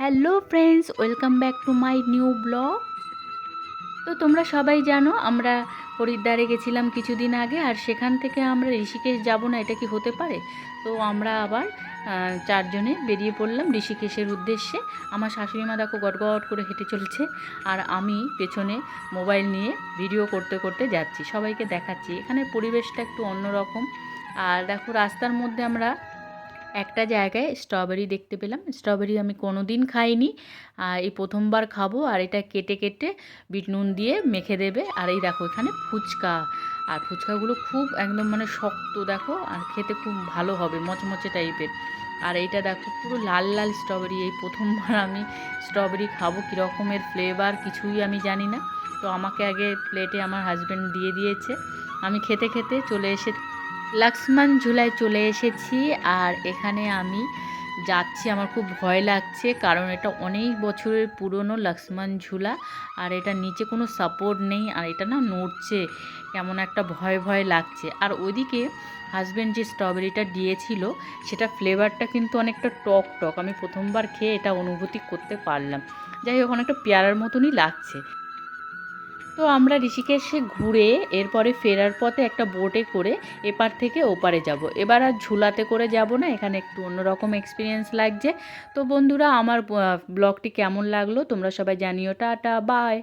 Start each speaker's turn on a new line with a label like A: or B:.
A: Hello friends, welcome back to my new blog. তো তোমরা সবাই জানো, আমরা হরিদ্বারে গেছিলাম কিছুদিন আগে, আর সেখান থেকে আমরা ঋষিকেশ যাব না, এটা কি হতে পারে? তো আমরা আবার চারজনে বেরিয়ে পড়লাম ঋষিকেশের উদ্দেশ্যে। আমার শাশুড়ি মা দেখো গট গট করে হেঁটে চলছে, আর আমি পেছনে মোবাইল নিয়ে ভিডিও করতে করতে যাচ্ছি। সবাইকে দেখাচ্ছি। এখানে পরিবেশটা একটু অন্যরকম। আর দেখো রাস্তার মধ্যে আমরা একটা জায়গায় স্ট্রবেরি দেখতে পেলাম। স্ট্রবেরি আমি কোনো দিন খাইনি। আর এই প্রথমবার খাব আর এটা কেটে কেটে বিট নুন দিয়ে মেখে দেবে। আর এই দেখো, এখানে ফুচকা। আর ফুচকাগুলো খুব একদম মানে শক্ত, দেখো, আর খেতে খুব ভালো হবে, মচমচে টাইপের। আর এইটা দেখো, পুরো লাল লাল স্ট্রবেরি। এই প্রথমবার আমি স্ট্রবেরি খাব, কীরকমের ফ্লেভার কিছুই আমি জানি না। তো আমাকে আগে প্লেটে আমার হাজব্যান্ড দিয়ে দিয়েছে। আমি খেতে খেতে চলে এসে লক্ষ্মণ ঝুলায় চলে এসেছি আর এখানে আমি যাচ্ছি, আমার খুব ভয় লাগছে কারণ এটা অনেক বছরের পুরনো লক্ষ্মণ ঝুলা আর এটা নিচে কোনো সাপোর্ট নেই আর এটা না নড়ছে, কেমন একটা ভয় ভয় লাগছে। আর ওইদিকে হাজব্যান্ড যে স্ট্রবেরিটা দিয়েছিল, সেটা ফ্লেভারটা কিন্তু অনেকটা টক টক, আমি প্রথমবার খেয়ে এটা অনুভূতি করতে পারলাম। যাই হোক, অনেকটা পেয়ারার মতনই লাগছে। তো আমরা ঋষিকেশে ঘুরে এরপরে ফেরার পথে একটা বোটে করে এপার থেকে ওপারে যাব। এবার আর ঝুলাতে করে যাব না, এখানে একটু অন্যরকম এক্সপিরিয়েন্স লাগছে। তো বন্ধুরা, আমার ব্লগটি কেমন লাগল তোমরা সবাই জানিও। Tata bye